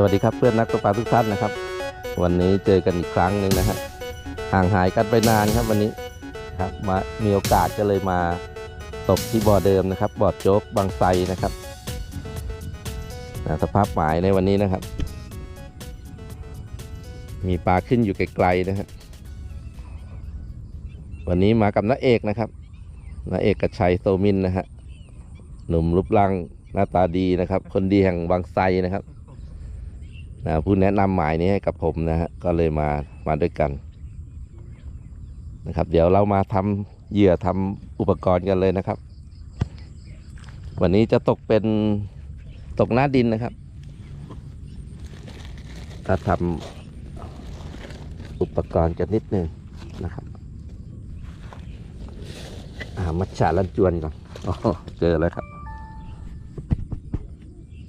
สวัสดีครับเพื่อนนักตกปลาทุกท่านนะครับ วันนี้เจอกันอีกครั้งหนึ่งนะฮะห่างหายกันไปนานครับวันนี้ครับมามีโอกาสก็เลยมาตกที่บ่อเดิมนะครับบ่อโจ๊กบางไทรนะครับนะสภาพหมายในวันนี้นะครับ มีปลาขึ้นอยู่ไกลๆนะฮะวันนี้มากับน้าเอกนะครับน้าเอกกระชัยโซมินนะฮะหนุ่มรูปร่างหน้าตาดีนะครับ คนดีแห่งบางไทรนะครับ นะผู้แนะนำหมายนี้ให้กับผมนะฮะก็เลยมามาด้วยกันนะครับ เดี๋ยวเรามาทำเหยื่อทำอุปกรณ์กันเลยนะครับ วันนี้จะตกเป็นตกหน้าดินนะครับ ก็ทำอุปกรณ์กันนิดนึงนะครับอามัดฉาลันจวนก่อนอ๋อเจอแล้วครับ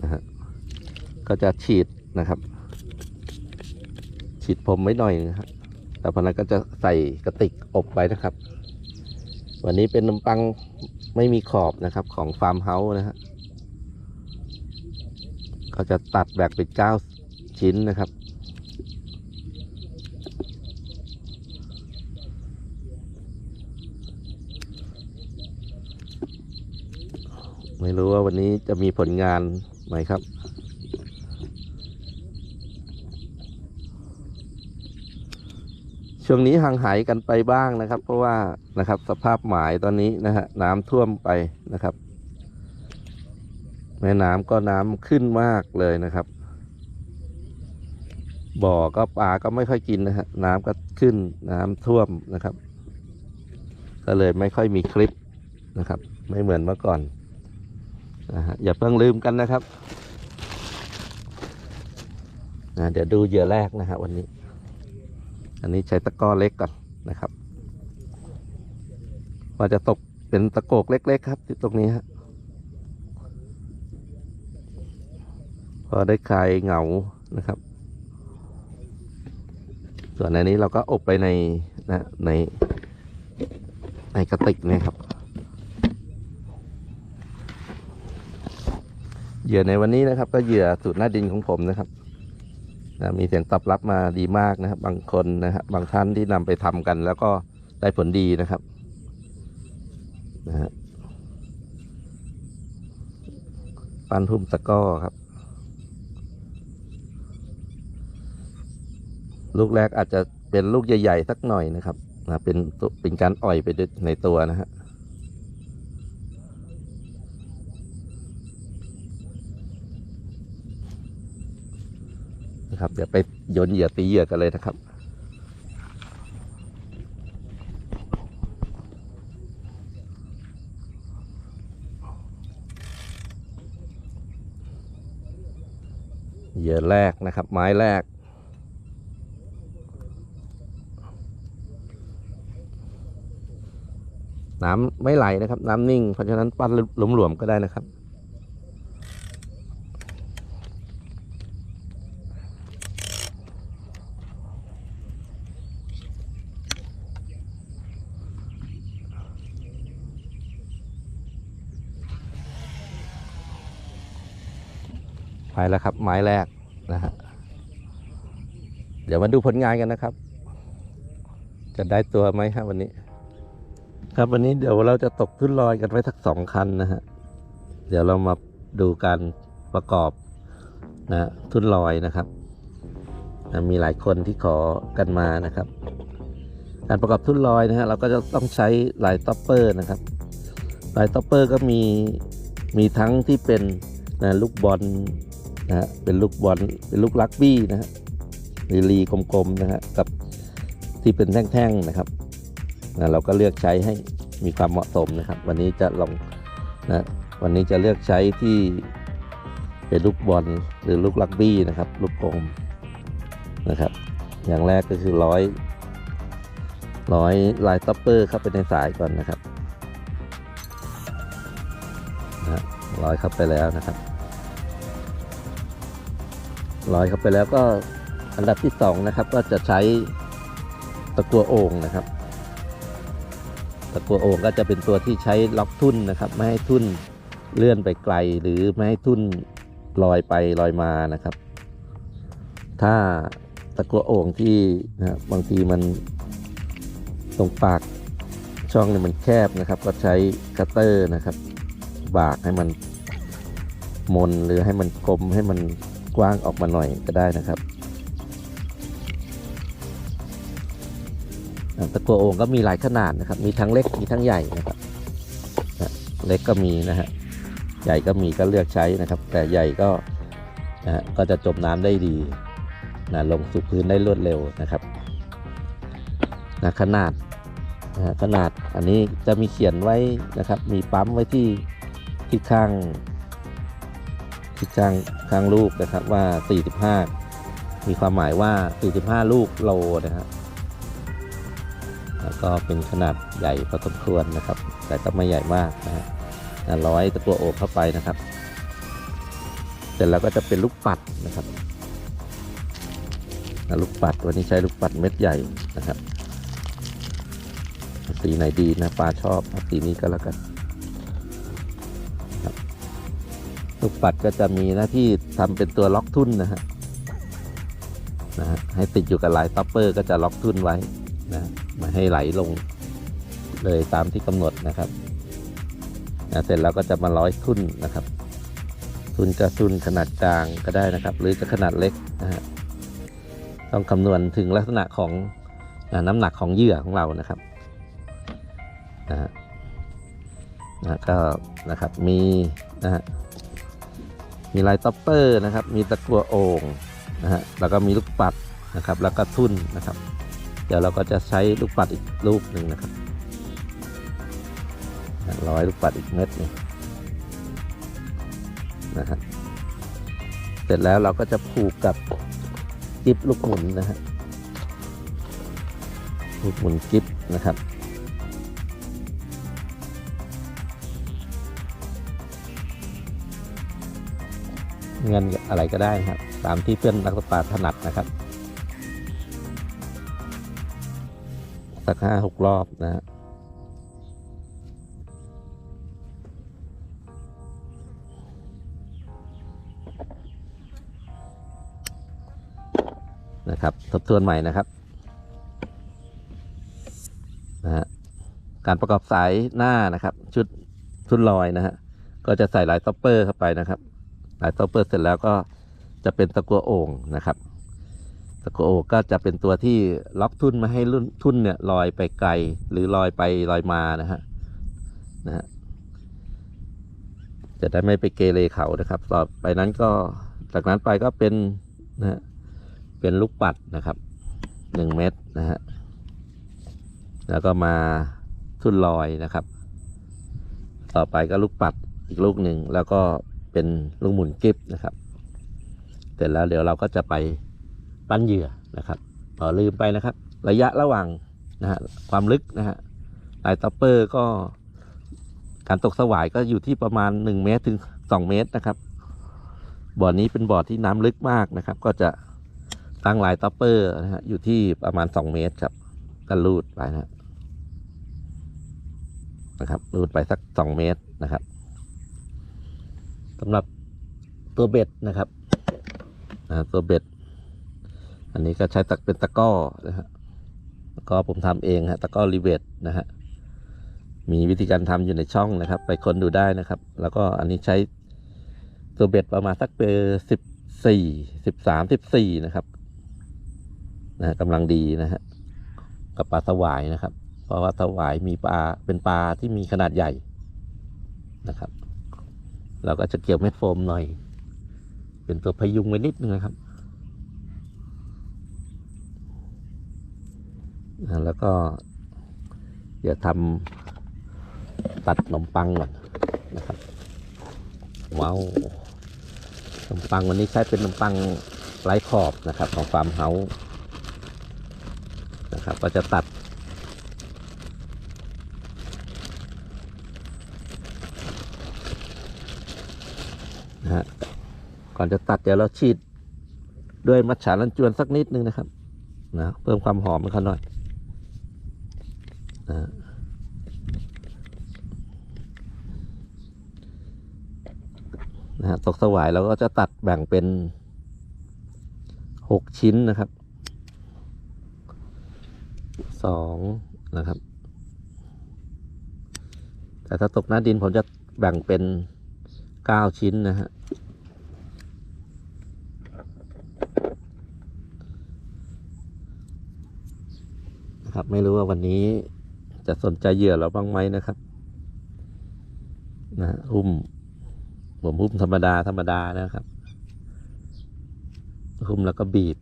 นะฮะก็จะฉีด นะครับ ฉีดผมไว้หน่อยนะครับแล้วพอนั้นก็จะใส่กระติกอบไว้นะครับ วันนี้เป็นนมปังไม่มีขอบนะครับของฟาร์มเฮาส์นะฮะก็จะตัดแบ่งเป็นเก้าชิ้นนะครับไม่รู้ว่าวันนี้จะมีผลงานไหมครับ ช่วงนี้ห่างหายกันไปบ้างนะครับ เพราะว่านะครับสภาพหมายตอนนี้นะฮะน้ำท่วมไปนะครับ แม่น้ำก็น้ำขึ้นมากเลยนะครับ บ่อก็ปลาก็ไม่ค่อยกินนะฮะน้ำก็ขึ้นน้ำท่วมนะครับ ก็เลยไม่ค่อยมีคลิปนะครับ ไม่เหมือนเมื่อก่อนนะฮะอย่าเพิ่งลืมกันนะครับนะเดี๋ยวดูเหยื่อแรกนะฮะวันนี้ อันนี้ใช้ตะกร้อเล็กก่อนนะครับว่าจะตกเป็นตะโกกเล็ก ๆ ครับที่ตรงนี้ฮะพอได้คลายเหงานะครับ ส่วนอันนี้เราก็อบไปในนะในในกระติกนะครับเหยื่อในวันนี้นะครับ ก็เหยื่อสูตรหน้าดินของผมนะครับ นะมีเสียงตอบรับมาดีมากนะครับ บางคนนะฮะบบางท่านที่นำไปทำกัน แล้วก็ได้ผลดีนะครับนะฮะปันทุ่มตะก้อครับ ลูกแรกอาจจะเป็นลูกใหญ่ ๆ สักหน่อยนะครับนะเป็นตัวเป็นการอ่อยไปในตัวนะฮะ นะครับเดี๋ยวไปโยนเหยื่อตีเหยื่อกันเลยนะครับเหยื่อแรกนะครับ ไม้แรก น้ำไม่ไหลนะครับ น้ำนิ่ง เพราะฉะนั้นปั้นหลวมๆก็ได้นะครับ ไปแล้วครับ ไม้แรกนะฮะเดี๋ยวมาดูผลงานกันนะครับ จะได้ตัวไหมครับวันนี้ ครับวันนี้เดี๋ยวเราจะตกทุ่นลอยกันไว้สักสองคันนะฮะเดี๋ยวเรามาดูการประกอบนะทุ่นลอยนะครับนะมีหลายคนที่ขอกันมานะครับ การประกอบทุ่นลอยนะฮะเราก็จะต้องใช้ลายต็อปเปอร์นะครับลายต็อปเปอร์ก็มีมีทั้งที่เป็นนะลูกบอล นะฮะเป็นลูกบอลเป็นลูกลักบี้นะฮะรีลีกลมๆนะฮะกับที่เป็นแท่งๆนะครับนะเราก็เลือกใช้ให้มีความเหมาะสมนะครับ วันนี้จะลองนะวันนี้จะเลือกใช้ที่เป็นลูกบอลหรือลูกลักบี้นะครับ ลูกกลมนะครับ อย่างแรกก็คือร้อยร้อยลายต็อปเปอร์เข้าไปในสายก่อนนะครับนะฮะร้อยเข้าไปแล้วนะครับ ร้อยเข้าไปแล้วก็อันดับที่สองนะครับ ก็จะใช้ตะกัวโอ่งนะครับ ตะกัวโอ่งก็จะเป็นตัวที่ใช้ล็อกทุ่นนะครับ ไม่ให้ทุ่นเลื่อนไปไกลหรือไม่ให้ทุ่นลอยไปลอยมานะครับ ถ้าตะกัวโอ่งที่นะบางทีมันตรงปากช่องเนี่ยมันแคบนะครับ ก็ใช้คัตเตอร์นะครับ บากให้มันมนหรือให้มันกลมให้มัน กว้างออกมาหน่อยก็ได้นะครับตะกัวโอ่งก็มีหลายขนาดนะครับ มีทั้งเล็กมีทั้งใหญ่นะครับเล็กก็มีนะฮะใหญ่ก็มีก็เลือกใช้นะครับ แต่ใหญ่ก็นะก็จะจมน้ำได้ดีนะลงสู่พื้นได้รวดเร็วนะครับนะขนาดนะขนาดอันนี้จะมีเขียนไว้นะครับ มีปั๊มไว้ที่ที่ข้าง ที่ข้างข้างลูกนะครับว่า 45 มีความหมายว่า 45 ลูกโลนะครับแล้วก็เป็นขนาดใหญ่พอสมควรนะครับ แต่ก็ไม่ใหญ่มากนะฮะร้อยตะกัวโอบเข้าไปนะครับ เสร็จแล้วก็จะเป็นลูกปัดนะครับลูกปัดวันนี้ใช้ลูกปัดเม็ดใหญ่นะครับ สีไหนดีนะปลาชอบสีนี้ก็แล้วกัน ปัดก็จะมีหน้าที่ทำเป็นตัวล็อกทุ่นนะฮะนะฮะให้ติดอยู่กับลายต็อปเปอร์ก็จะล็อกทุ่นไว้นะไมาให้ไหลลงเลยตามที่กำหนดนะครับนะเสร็จแล้วก็จะมาร้อยทุ่นนะครับ ทุนจะทุนขนาดกลางก็ได้นะครับ หรือจะขนาดเล็กนะฮะต้องคำนวณถึงลักษณะของอาน้ำหนักของเหยื่อของเรานะครับนะฮะนะก็นะครับมีนะฮะ มีลายต็อปเปอร์นะครับ มีตะกัวโอ่งนะฮะแล้วก็มีลูกปัดนะครับ แล้วก็ทุ่นนะครับ เดี๋ยวเราก็จะใช้ลูกปัดอีกลูกหนึ่งนะครับร้อยลูกปัดอีกเม็ดหนึงนะฮะเสร็จแล้วเราก็จะผูกกับกิบลูกหมุนนะฮะลูกหมุนกิบนะครับ เงินอะไรก็ได้นะครับ ตามที่เพื่อนนักตกปาถนัดนะครับ สักห้าหกรอบนะฮะนะครับทบทวนใหม่นะครับนะฮะการประกอบสายหน้านะครับ ชุดชุดลอยนะฮะก็จะใส่ลายต็อปเปอร์เข้าไปนะครับ ลายตัวเปิดเสร็จแล้วก็จะเป็นตะกัวโอ่งนะครับ ตะกัวโอ่งก็จะเป็นตัวที่ล็อกทุ่นมาให้รุ่นทุ่นเนี่ยลอยไปไกลหรือลอยไปลอยมานะฮะนะฮะจะได้ไม่ไปเกเรเขานะครับต่อไปนั้นก็จากนั้นไปก็เป็นนะฮะเป็นลูกปัดนะครับหนึ่งเม็ดนะฮะแล้วก็มาทุ่นลอยนะครับ ต่อไปก็ลูกปัดอีกลูกหนึ่งแล้วก็ เป็นลูกหมุนกิฟนะครับ เสร็จแล้วเดี๋ยวเราก็จะไปปั้นเหยื่อนะครับต่อลืมไปนะครับ ระยะระหว่างนะฮะความลึกนะฮะลายต็อปเปอร์ก็การตกสวายก็อยู่ที่ประมาณ 1 เมตรถึง 2 เมตรนะครับ บ่อนี้เป็นบ่อที่น้ำลึกมากนะครับ ก็จะตั้งลายต็อปเปอร์นะฮะอยู่ที่ประมาณ 2 เมตรครับก็ลูดไปนะฮะนะครับลูดไปสัก 2 เมตรนะครับ สำหรับตัวเบ็ดนะครับตัวเบ็ด อันนี้ก็ใช้ตะเป็นตะก้อนะฮะตะก้อผมทำเองฮะตะก้อรีเวทนะฮะมีวิธีการทำอยู่ในช่องนะครับ ไปค้นดูได้นะครับ แล้วก็อันนี้ใช้ตัวเบ็ดประมาณสักเบอร์สิบสี่สิบสามสิบสี่นะครับนะกำลังดีนะฮะกับปลาสวายนะครับ เพราะว่าสวายมีปลาเป็นปลาที่มีขนาดใหญ่นะครับ เราก็จะเกี่ยวเม็ดโฟมหน่อย เป็นตัวพยุงไว้นิดนึงนะครับ แล้วก็เดี๋ยวทำตัดขนมปังก่อนนะครับว้าวขนมปังวันนี้ใช้เป็นขนมปังไร้ขอบนะครับ ของฟาร์มเฮาส์นะครับ ก็จะตัด นะฮะก่อนจะตัดเดี๋ยวเราฉีดด้วยมัทฉาลันจวนสักนิดนึงนะครับนะเพิ่มความหอมให้เขาหน่อยนะนะฮะตกสวายเราก็จะตัดแบ่งเป็นหกชิ้นนะครับสองนะครับ แต่ถ้าตกหน้าดินผมจะแบ่งเป็นเก้าชิ้นนะฮะ นะครับ ไม่รู้ว่าวันนี้จะสนใจเหยื่อเราบ้างไหมนะครับนะฮะหุ้มผมหุ้มธรรมดาธรรมดานะครับหุ้มแล้วก็บีบ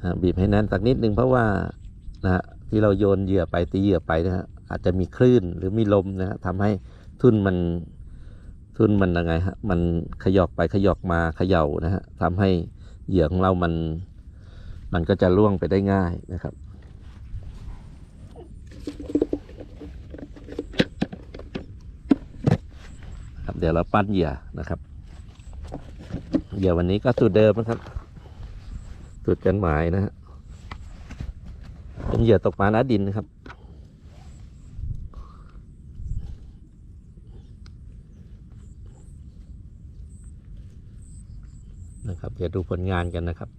นะบีบให้แน่นสักนิดนึงเพราะว่านะฮะที่เราโยนเหยื่อไปตีเหยื่อไปนะฮะอาจจะมีคลื่นหรือมีลมนะฮะทำให้ทุ่นมันทุ่นมันยังไงฮะมันขยอกไปขยอกมาเขย่านะฮะทำให้เหยื่อของเรามัน มันก็จะล่วงไปได้ง่ายนะครับครับ เดี๋ยวเราปั้นเหยื่อนะครับเหยื่อวันนี้ก็สูตรเดิมนะครับสูตรกันหมายนะฮะเป็นเหยื่อตกปลาหน้าดินนะครับนะครับเดี๋ยวดูผลงานกันนะครับ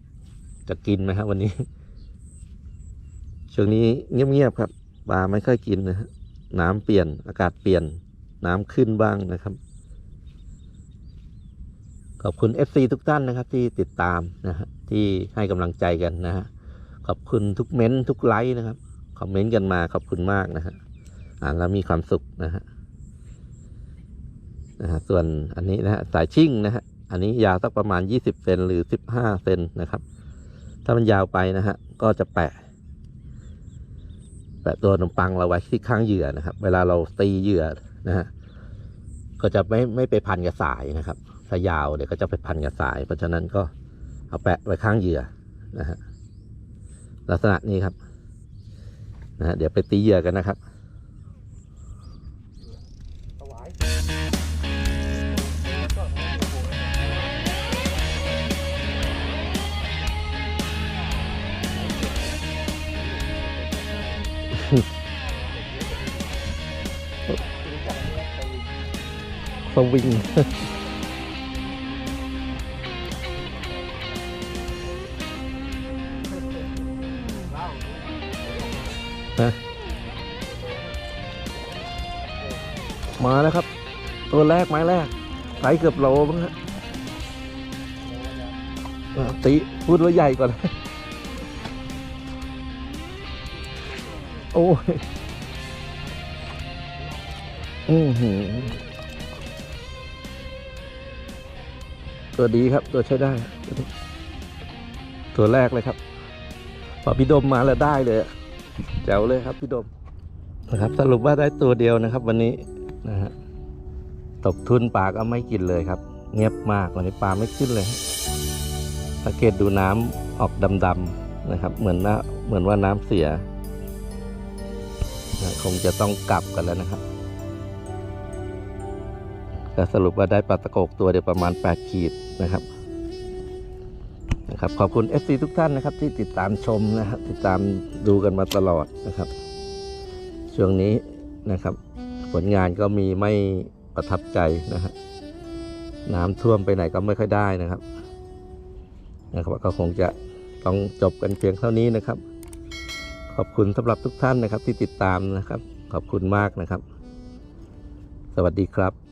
จะกินไหมครับวันนี้ ช่วงนี้เงียบๆครับปลาไม่ค่อยกินนะฮะน้ำเปลี่ยนอากาศเปลี่ยนน้ำขึ้นบ้างนะครับ ขอบคุณ FC ทุกท่านนะครับ ที่ติดตามนะฮะที่ให้กำลังใจกันนะฮะขอบคุณทุกเม้นทุกไลค์นะครับคอมเมนต์กันมาขอบคุณมากนะฮะอ่านแล้วมีความสุขนะฮะนะฮะส่วนอันนี้นะฮะสายชิ่งนะฮะอันนี้ยาวสักประมาณ 20 เซนหรือ 15 เซนนะครับ ถ้ามันยาวไปนะฮะก็จะแปะ แปะตัวขนมปังเราไว้ที่ข้างเหยื่อนะครับ เวลาเราตีเหยื่อนะฮะก็จะไม่ไม่ไปพันกับสายนะครับ ถ้ายาวเดี๋ยวก็จะไปพันกับสาย เพราะฉะนั้นก็เอาแปะไว้ข้างเหยื่อนะฮะลักษณะนี้ครับนะฮะเดี๋ยวไปตีเหยื่อกันนะครับ สวิงนะมาแล้วครับ ตัวแรกไม้แรกไซส์เกือบโลมั้งฮะอะตีพูดว่าใหญ่ก่อน โอ้ย อือหือ ตัวดีครับตัวใช้ได้ ตัวแรกเลยครับ พอพี่ดมมาแล้วได้เลยแจ๋วเลยครับพี่ดมนะครับสรุปว่าได้ตัวเดียวนะครับ วันนี้นะฮะตกทุนปลาก็ไม่กินเลยครับ เงียบมากวันนี้ปลาไม่ขึ้นเลยสังเกตดูน้ำออกดำๆนะครับ เหมือนนะเหมือนว่าน้ำเสียนะคงจะต้องกลับกันแล้วนะครับ ก็สรุปว่าได้ปลาตะโกกตัวเดียวประมาณ 8 ขีดนะครับนะครับขอบคุณ FC ทุกท่านนะครับที่ติดตามชมนะครับติดตามดูกันมาตลอดนะครับ ช่วงนี้นะครับ ผลงานก็มีไม่ประทับใจนะฮะน้ำท่วมไปไหนก็ไม่ค่อยได้นะครับนะครับก็คงจะต้องจบกันเพียงเท่านี้นะครับ ขอบคุณสำหรับทุกท่านนะครับที่ติดตามนะครับ ขอบคุณมากนะครับ สวัสดีครับ